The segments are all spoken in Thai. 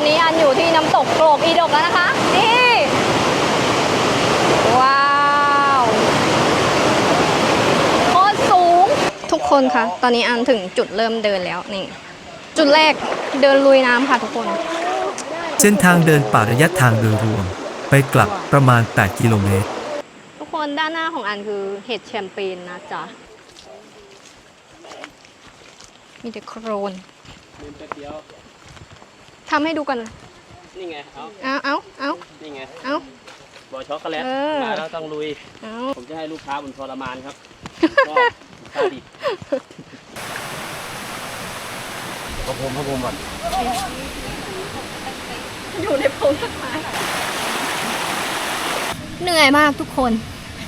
อนนี้อันอยู่ที่น้ำตกโกรกอีดกแล้วนะคะ นี่ ว้าวโคตรสูง ทุกคนคะตอนนี้อันถึงจุดเริ่มเดินแล้วนี่ จุดแรกเดินลุยน้ำค่ะทุกคน เส้นทางเดินป่าระยะทางโดยรวม ไปกลับประมาณ 8 กิโลเมตร ทุกคนด้านหน้าของอันคือเห็ดแชมเปญนะจ๊ะ มีแต่โครนลืมแป๊บเดียว ทำให้ดูกันนี่ไงเอาเอาเอาเอานี่ไงเอา บอช็อกโกแลตเออ มาแล้วต้องลุย เอาผมจะให้ลูกค้าบนทรมานครับ ก็ซาดิสพอผมพอผมก่อนอยู่ในพงต้นไม้เหนื่อยมากทุกคน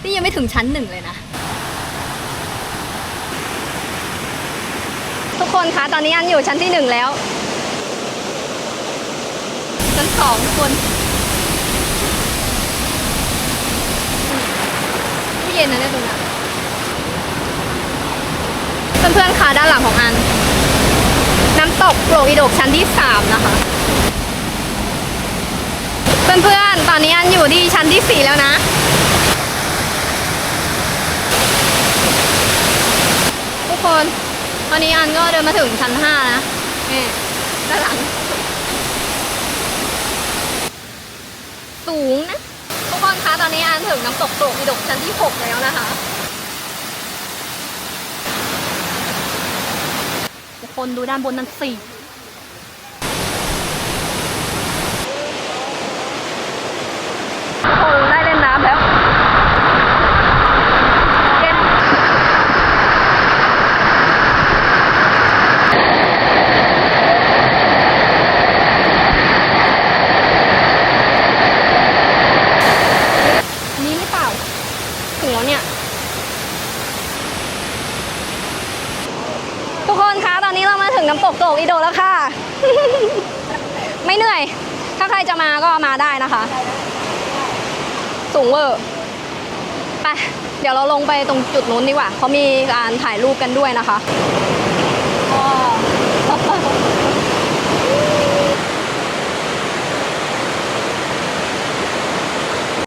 นี่ยังไม่ถึงชั้นหนึ่งเลยนะ ทุกคนคะตอนนี้อันอยู่ชั้นที่หนึ่งแล้ว ชั้นสองคนตู้เย็นนะเนี่ยตรงนั้นเพื่อนๆคะด้านหลังของอัน น้ำตกโปรอีโดกชั้นที่สามนะคะ เพื่อนๆ ตอนนี้อันอยู่ที่ชั้นที่สี่แล้วนะทุกคน ตอนนี้อันก็เดินมาถึงชั้นห้านะนี่ด้านหลัง สูงนะ ทุกคนคะ ตอนนี้อันถึงน้ำตกโตกอีดกชั้นที่หกแล้วนะคะทุกคนดูด้านบนนั้นสี่ โอ้โหได้เล่นน้ำแล้วเล่นนี่หรือเปล่า ถึงแล้วเนี่ย ทุกคนคะตอนนี้เรามาถึงน้ำตกโตกอีโดแล้วค่ะ ไม่เหนื่อย ถ้าใครจะมาก็มาได้นะคะ สูงเวอร์ไปเดี๋ยวเราลงไปตรงจุดนู้นดีกว่าเขามีการถ่ายรูปกันด้วยนะคะ